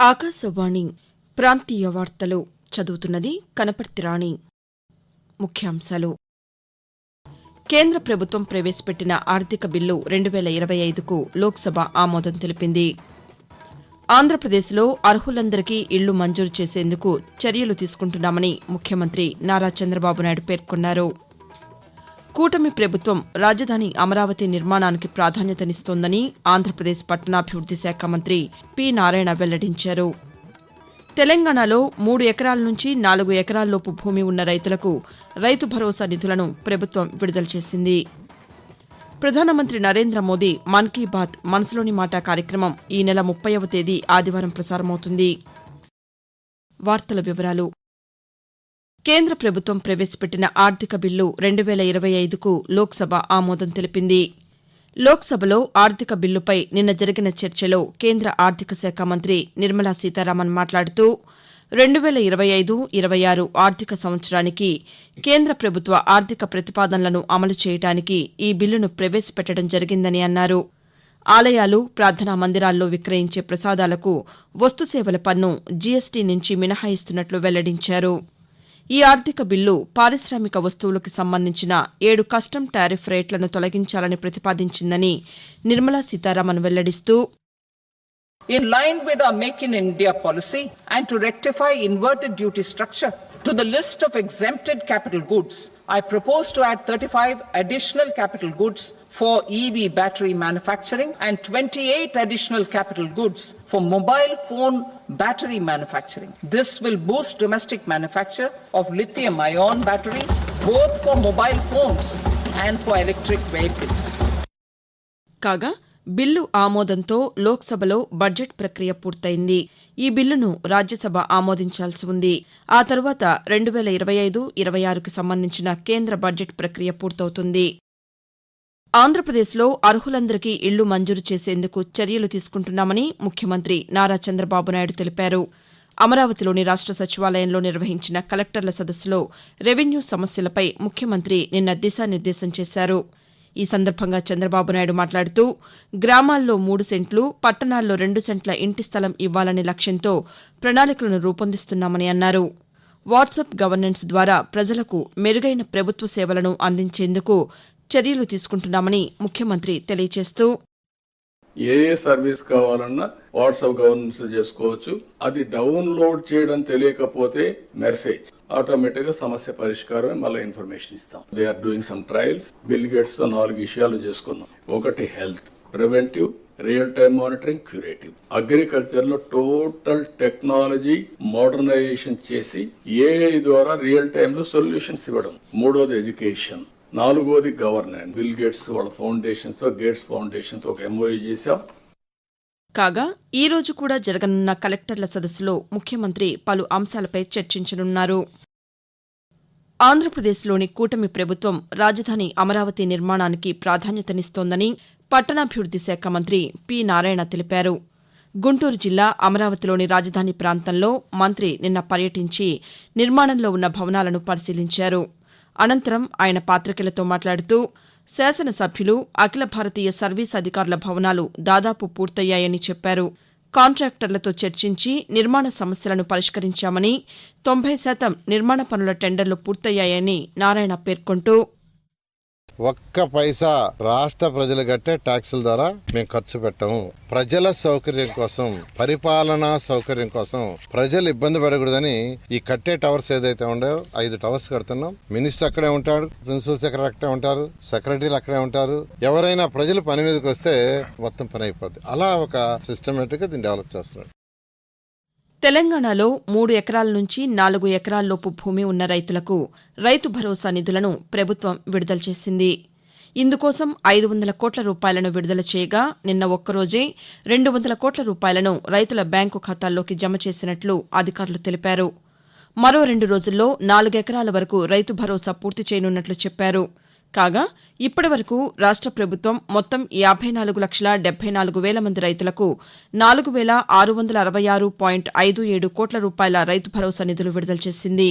ఆకాశవాణి ప్రాంతీయ వార్తలు చదువుతున్నది కనపర్తి రాణి. ముఖ్యాంశాలు. కేంద్ర ప్రభుత్వం ప్రవేశపెట్టిన ఆర్థిక బిల్లు రెండు వేల ఇరవై ఐదుకు లోక్సభ ఆమోదం తెలిపింది. ఆంధ్రప్రదేశ్లో అర్హులందరికీ ఇళ్ళు మంజూరు చేసేందుకు చర్యలు తీసుకుంటున్నామని ముఖ్యమంత్రి నారా చంద్రబాబు నాయుడు పేర్కొన్నారు. కూటమి ప్రభుత్వం రాజధాని అమరావతి నిర్మాణానికి ప్రాధాన్యతనిస్తోందని ఆంధ్రప్రదేశ్ పట్టణాభివృద్ది శాఖ మంత్రి పి నారాయణ వెల్లడించారు. తెలంగాణలో మూడు ఎకరాల నుంచి నాలుగు ఎకరాల్లోపు భూమి ఉన్న రైతులకు రైతు భరోసా నిధులను ప్రభుత్వం విడుదల చేసింది. ప్రధానమంత్రి నరేంద్ర మోదీ మన్ కీ బాత్ మనసులోని మాట కార్యక్రమం ఈ నెల ముప్పైవ తేదీ ఆదివారం ప్రసారమవుతుంది. వార్తల వివరాలు. కేంద్ర ప్రభుత్వం ప్రవేశపెట్టిన ఆర్థిక బిల్లు రెండు వేల ఇరవై ఐదుకు లోక్సభ ఆమోదం తెలిపింది. లోక్సభలో ఆర్థిక బిల్లుపై నిన్న జరిగిన చర్చలో కేంద్ర ఆర్థిక శాఖ మంత్రి నిర్మలా సీతారామన్ మాట్లాడుతూ రెండు వేల ఇరవై ఐదు ఇరవై ఆరు ఆర్థిక సంవత్సరానికి కేంద్ర ప్రభుత్వ ఆర్థిక ప్రతిపాదనలను అమలు చేయడానికి ఈ బిల్లును ప్రవేశపెట్టడం జరిగిందని అన్నారు. ఆలయాలు ప్రార్థనా మందిరాల్లో విక్రయించే ప్రసాదాలకు వస్తుసేవల పన్ను జీఎస్టీ నుంచి మినహాయిస్తున్నట్లు వెల్లడించారు. ఈ ఆర్థిక బిల్లు పారిశ్రామిక వస్తువులకు సంబంధించిన ఏడు కస్టమ్ టారిఫ్ రేట్లను తొలగించాలని ప్రతిపాదించిందని నిర్మలా సీతారామన్ వెల్లడిస్తూ in line with our Make in India policy and to rectify inverted duty structure. To the list of exempted capital goods, I propose to add 35 additional capital goods for EV battery manufacturing and 28 additional capital goods for mobile phone battery manufacturing. This will boost domestic manufacture of lithium ion batteries both for mobile phones and for electric vehicles. కాగా bill ఆమోదంతో లోక్సభలో budget ప్రక్రియ పూర్తయింది. ఈ బిల్లును రాజ్యసభ ఆమోదించాల్సి ఉంది. ఆ తరువాత రెండు వేల ఇరవై ఐదు ఇరవై ఆరుకు సంబంధించిన కేంద్ర బడ్జెట్ ప్రక్రియ పూర్తవుతుంది. ఆంధ్రప్రదేశ్లో అర్హులందరికీ ఇళ్ళు మంజూరు చేసేందుకు చర్యలు తీసుకుంటున్నామని ముఖ్యమంత్రి నారా చంద్రబాబు నాయుడు తెలిపారు. అమరావతిలోని రాష్ట సచివాలయంలో నిర్వహించిన కలెక్టర్ల సదస్సులో రెవెన్యూ సమస్యలపై ముఖ్యమంత్రి నిన్న దిశానిర్దేశం చేశారు. ఈ సందర్భంగా చంద్రబాబు నాయుడు మాట్లాడుతూ గ్రామాల్లో మూడు సెంట్లు పట్టణాల్లో రెండు సెంట్ల ఇంటి స్థలం ఇవ్వాలనే లక్ష్యంతో ప్రణాళికలను రూపొందిస్తున్నామని అన్నారు. వాట్సాప్ గవర్నెన్స్ ద్వారా ప్రజలకు మెరుగైన ప్రభుత్వ సేవలను అందించేందుకు చర్యలు తీసుకుంటున్నామని ముఖ్యమంత్రి తెలియజేస్తూ ఏ ఏ సర్వీస్ కావాలన్నా వాట్సాప్ గవర్నెన్స్ చేసుకోవచ్చు. అది డౌన్లోడ్ చేయడం తెలియకపోతే మెసేజ్. ఆటోమేటిక్గా సమస్య పరిష్కారం మళ్ళీ ఇన్ఫర్మేషన్ ఇస్తాం. They are doing some trials Bill గేట్స్తో నాలుగు విషయాలు చేసుకున్నాం. ఒకటి health preventive real time monitoring curative అగ్రికల్చర్లో total technology modernisation చేసి ఏఐ ద్వారా రియల్ టైమ్లో సొల్యూషన్స్ ఇవ్వడం. మూడోది ఎడ్యుకేషన్ నాలుగోది గవర్నెన్స్ బిల్ గేట్స్ వాళ్ళ ఫౌండేషన్స్తో గేట్స్ ఫౌండేషన్తో ఒక ఎంఓయూ చేశాం. కాగా ఈ రోజు కూడా జరగనున్న కలెక్టర్ల సదస్సులో ముఖ్యమంత్రి పలు అంశాలపై చర్చించనున్నారు. ఆంధ్రప్రదేశ్లోని కూటమి ప్రభుత్వం రాజధాని అమరావతి నిర్మాణానికి ప్రాధాన్యతనిస్తోందని పట్టణాభివృద్ది శాఖ మంత్రి పి. నారాయణ తెలిపారు. గుంటూరు జిల్లా అమరావతిలోని రాజధాని ప్రాంతంలో మంత్రి నిన్న పర్యటించి నిర్మాణంలో ఉన్న భవనాలను పరిశీలించారు. అనంతరం ఆయన పాతికేయులతో మాట్లాడుతూ శాసనసభ్యులు అఖిల భారతీయ సర్వీస్ అధికారుల భవనాలు దాదాపు పూర్తయ్యాయని చెప్పారు. కాంట్రాక్టర్లతో చర్చించి నిర్మాణ సమస్యలను పరిష్కరించామని తొంభై శాతం నిర్మాణ పనుల టెండర్లు పూర్తయ్యాయని నారాయణ పేర్కొంటూ ఒక్క పైసా రాష్ట్ర ప్రజలు కట్టే ట్యాక్సుల ద్వారా మేము ఖర్చు పెట్టాము. ప్రజల సౌకర్యం కోసం పరిపాలనా సౌకర్యం కోసం ప్రజలు ఇబ్బంది పడకూడదని ఈ కట్టే టవర్స్ ఏదైతే ఉండో ఐదు టవర్స్ కడుతున్నాం. మినిస్టర్ అక్కడే ఉంటాడు ప్రిన్సిపల్ సెక్రటరీ అక్కడే ఉంటారు సెక్రటరీలు అక్కడే ఉంటారు. ఎవరైనా ప్రజలు పని మీదకి వస్తే మొత్తం పని అయిపోద్ది. అలా ఒక సిస్టమేటిక్గా దీన్ని డెవలప్ చేస్తున్నాడు. తెలంగాణలో మూడు ఎకరాల నుంచి నాలుగు ఎకరాల్లోపు భూమి ఉన్న రైతులకు రైతు భరోసా నిధులను ప్రభుత్వం విడుదల చేసింది. ఇందుకోసం ఐదు వందల కోట్ల రూపాయలను విడుదల చేయగా నిన్న ఒక్కరోజే రెండు వందల కోట్ల రూపాయలను రైతుల బ్యాంకు ఖాతాల్లోకి జమ చేసినట్లు అధికారులు తెలిపారు. మరో రెండు రోజుల్లో నాలుగెకరాల వరకు రైతు భరోసా పూర్తి చేయనున్నట్లు చెప్పారు. కాగా ఇప్పటి వరకు రాష్ట్ర ప్రభుత్వం మొత్తం యాభై నాలుగు లక్షల డెబ్బై నాలుగు వేల మంది రైతులకు నాలుగు వేల ఆరు వందల అరవై ఆరు పాయింట్ ఐదు ఏడు కోట్ల రూపాయల రైతు భరోసా నిధులు విడుదల చేసింది.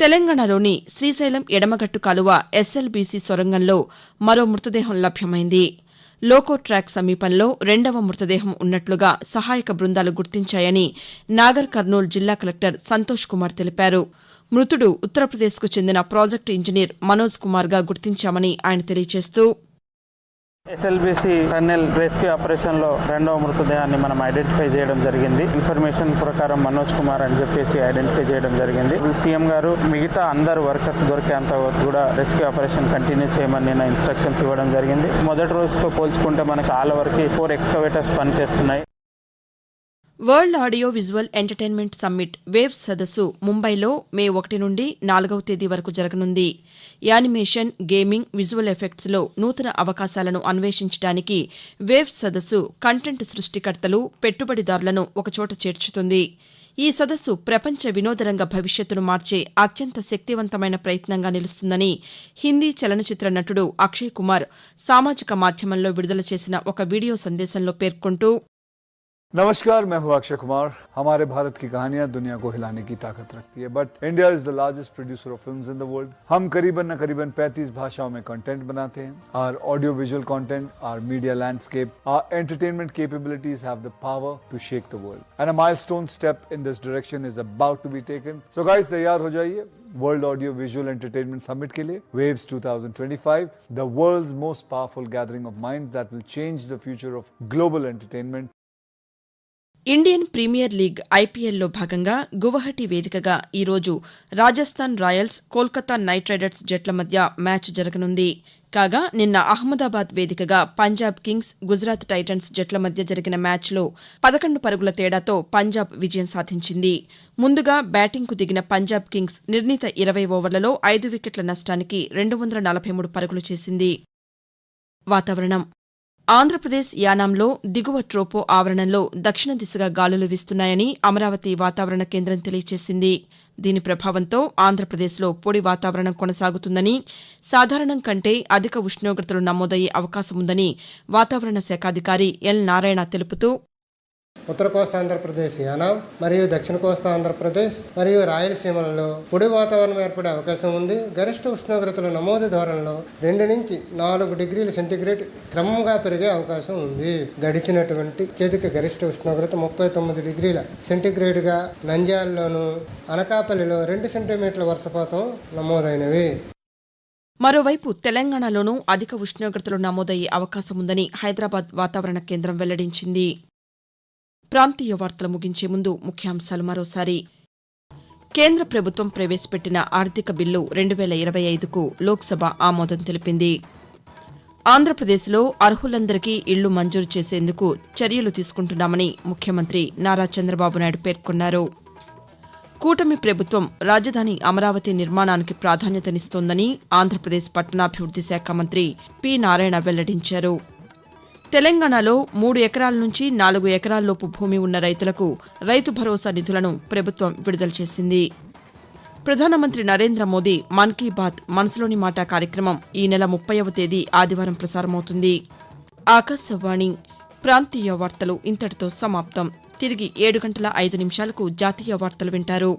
తెలంగాణలోని శ్రీశైలం ఎడమగట్టు కాలువ ఎస్ఎల్బీసీ సొరంగంలో మరో మృతదేహం లభ్యమైంది. లోకో ట్రాక్ సమీపంలో రెండవ మృతదేహం ఉన్నట్లుగా సహాయక బృందాలు గుర్తించాయని నాగర్ కర్నూల్ జిల్లా కలెక్టర్ సంతోష్ కుమార్ తెలిపారు. మృతుడు ఉత్తరప్రదేశ్కు చెందిన ప్రాజెక్టు ఇంజనీర్ మనోజ్ కుమార్గా గుర్తించామని ఆయన తెలియజేస్తూ ఎస్ఎల్బిసి టన్నెల్ రెస్క్యూ ఆపరేషన్లో రెండవ మృతదేహాన్ని మనం ఐడెంటిఫై చేయడం జరిగింది. ఇన్ఫర్మేషన్ ప్రకారం మనోజ్ కుమార్ అని చెప్పేసి ఐడెంటిఫై చేయడం జరిగింది. సీఎం గారు మిగతా అందరు వర్కర్స్ దొరికేంత వరకు కూడా రెస్క్యూ ఆపరేషన్ కంటిన్యూ చేయమని నేను ఇన్స్ట్రక్షన్స్ ఇవ్వడం జరిగింది. మొదటి రోజుతో పోల్చుకుంటే మనకు చాలా వరకు ఫోర్ ఎక్స్కవేటర్స్ పనిచేస్తున్నాయి. World audio visual entertainment summit wave సదస్సు ముంబైలో మే ఒకటి నుండి నాలుగవ తేదీ వరకు జరగనుంది. యానిమేషన్ గేమింగ్ విజువల్ ఎఫెక్ట్స్లో నూతన అవకాశాలను అన్వేషించడానికి వేవ్ సదస్సు కంటెంట్ సృష్టికర్తలు పెట్టుబడిదారులను ఒకచోట చేర్చుతుంది. ఈ సదస్సు ప్రపంచ వినోదరంగ భవిష్యత్తును మార్చే అత్యంత శక్తివంతమైన ప్రయత్నంగా నిలుస్తుందని హిందీ చలనచిత్ర నటుడు అక్షయ్ కుమార్ సామాజిక మాధ్యమంలో విడుదల చేసిన ఒక వీడియో సందేశంలో పేర్కొంటూ नमस्कार, मैं हूँ अक्षय कुमार। हमारे भारत की कहानियाँ दुनिया को हिलाने की ताकत रखती है but India is the largest producer of films in the world हम करीबन न करीबन 35 भाषाओं में कंटेंट बनाते हैं। Our audio visual content our media landscape our entertainment capabilities have power to shake the world and a milestone step in this direction is about to be taken so guys तैयार हो जाइए world audio visual entertainment summit के लिए waves 2025 the world's most powerful gathering of minds that will change the future of global entertainment Indian Premier League ఐపీఎల్లో భాగంగా గువహటి వేదికగా ఈరోజు Rajasthan Royals Kolkata Knight Riders జట్ల మధ్య మ్యాచ్ జరగనుంది. కాగా నిన్న అహ్మదాబాద్ వేదికగా పంజాబ్ కింగ్స్ గుజరాత్ టైటన్స్ జట్ల మధ్య జరిగిన మ్యాచ్లో పదకొండు పరుగుల తేడాతో పంజాబ్ విజయం సాధించింది. ముందుగా బ్యాటింగ్కు దిగిన పంజాబ్ కింగ్స్ నిర్ణీత ఇరవై ఓవర్లలో ఐదు వికెట్ల నష్టానికి రెండు వందల నలభై మూడు పరుగులు చేసింది. వాతావరణం ఆంధ్రప్రదేశ్ యానాంలో దిగువ ట్రోపో ఆవరణంలో దక్షిణ దిశగా గాలులు వీస్తున్నాయని అమరావతి వాతావరణ కేంద్రం తెలియజేసింది దీని ప్రభావంతో ఆంధ్రప్రదేశ్లో పొడి వాతావరణం కొనసాగుతుందని సాధారణం కంటే అధిక ఉష్ణోగ్రతలు నమోదయ్యే అవకాశముందని వాతావరణ శాఖాధికారి ఎల్ నారాయణ తెలుపుతూ ఉత్తర కోస్తా ఆంధ్రప్రదేశ్ యానాం మరియు దక్షిణ కోస్తా ఆంధ్రప్రదేశ్ మరియు రాయలసీమలలో పొడి వాతావరణం ఏర్పడే అవకాశం ఉంది. గరిష్ట ఉష్ణోగ్రతల నమోదు ధోరణిలో రెండు నుంచి నాలుగు డిగ్రీల సెంటీగ్రేడ్ క్రమంగా పెరిగే అవకాశం ఉంది. గడిచినటువంటి అత్యధిక గరిష్ట ఉష్ణోగ్రత ముప్పై తొమ్మిది డిగ్రీల సెంటీగ్రేడ్గా నంద్యాలలోను అనకాపల్లిలో రెండు సెంటీమీటర్ల వర్షపాతం నమోదైనవి. మరోవైపు తెలంగాణలోనూ అధిక ఉష్ణోగ్రతలు నమోదయ్యే అవకాశం ఉందని హైదరాబాద్ వాతావరణ కేంద్రం వెల్లడించింది. ప్రాంతీయ వార్తలు ముగించే ముందు ముఖ్యాంశాలు మరోసారి. కేంద్ర ప్రభుత్వం ప్రవేశపెట్టిన ఆర్థిక బిల్లు రెండు వేల ఇరవై ఐదుకు లోక్సభ ఆమోదం తెలిపింది. ఆంధ్రప్రదేశ్లో అర్హులందరికీ ఇళ్ళు మంజూరు చేసేందుకు చర్యలు తీసుకుంటున్నామని ముఖ్యమంత్రి నారా చంద్రబాబు నాయుడు పేర్కొన్నారు. కూటమి ప్రభుత్వం రాజధాని అమరావతి నిర్మాణానికి ప్రాధాన్యతనిస్తోందని ఆంధ్రప్రదేశ్ పట్టణాభివృద్ది శాఖ మంత్రి పి నారాయణ వెల్లడించారు. తెలంగాణలో మూడు ఎకరాల నుంచి నాలుగు ఎకరాల్లోపు భూమి ఉన్న రైతులకు రైతు భరోసా నిధులను ప్రభుత్వం విడుదల చేసింది. ప్రధానమంత్రి నరేంద్ర మోదీ మన్ కీ బాత్ మనసులోని మాట కార్యక్రమం ఈ నెల ముప్పైవ తేదీ ఆదివారం ప్రసారమవుతుంది. ఆకాశవాణి ప్రాంతీయ వార్తలు ఇంతటితో సమాప్తం. తిరిగి ఏడు గంటల ఐదు నిమిషాలకు జాతీయ వార్తలు వింటారు.